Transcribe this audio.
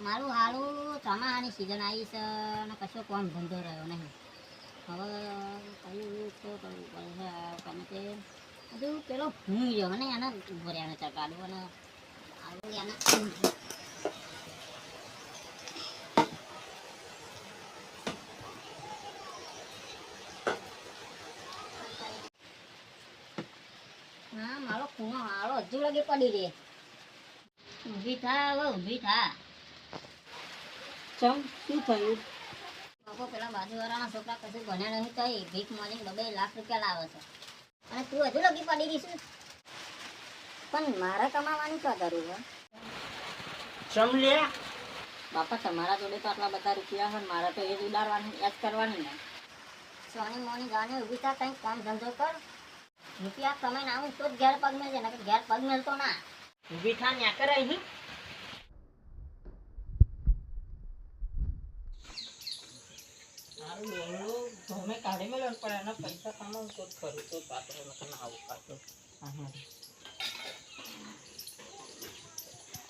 મારું હારું ચોમાસાની સિઝન આવી છે અને કશો કોમ ધંધો રહ્યો નહીં હવે કયું તો કરવું પડશે ગમે તે બધું પેલો હું ગયો ને એને ભર્યાને ચકાડું અને આવું એને હા મારો ખૂણો હારો હજુ લગી પડી રે ઊભી થા હવે ઊભી થા ચમ શું થયું? બાપો પેલા બાજુવાળાના છોકરા કશું ભણ્યા નહીં તો ભીખ મળીને બબે લાખ રૂપિયા લાવે છે. અને તું હજુ લગી પડી રહીશું પણ મારે કમાવાની શું કરું છે ચમ લે. બાપા તમારા જોડે તો આટલા બધા રૂપિયા હોય મારે તો એ જ ઉડાડવાની એ જ કરવાની ને. સોની મોની ગાને ઊભી થા કંઈક કામ ધંધો કર. રૂપિયા કમાઈને આવું તો જ ઘેર પગ મેળજે ને ઘેર પગ મેળતો ના. ઊભી થા ન્યા કરે અહીં. મારું બેંગલું ગમે કાઢી મેળવ પણ એના પૈસા કમાવું તો જ ખરું તો પાત્ર નથી આવું હા.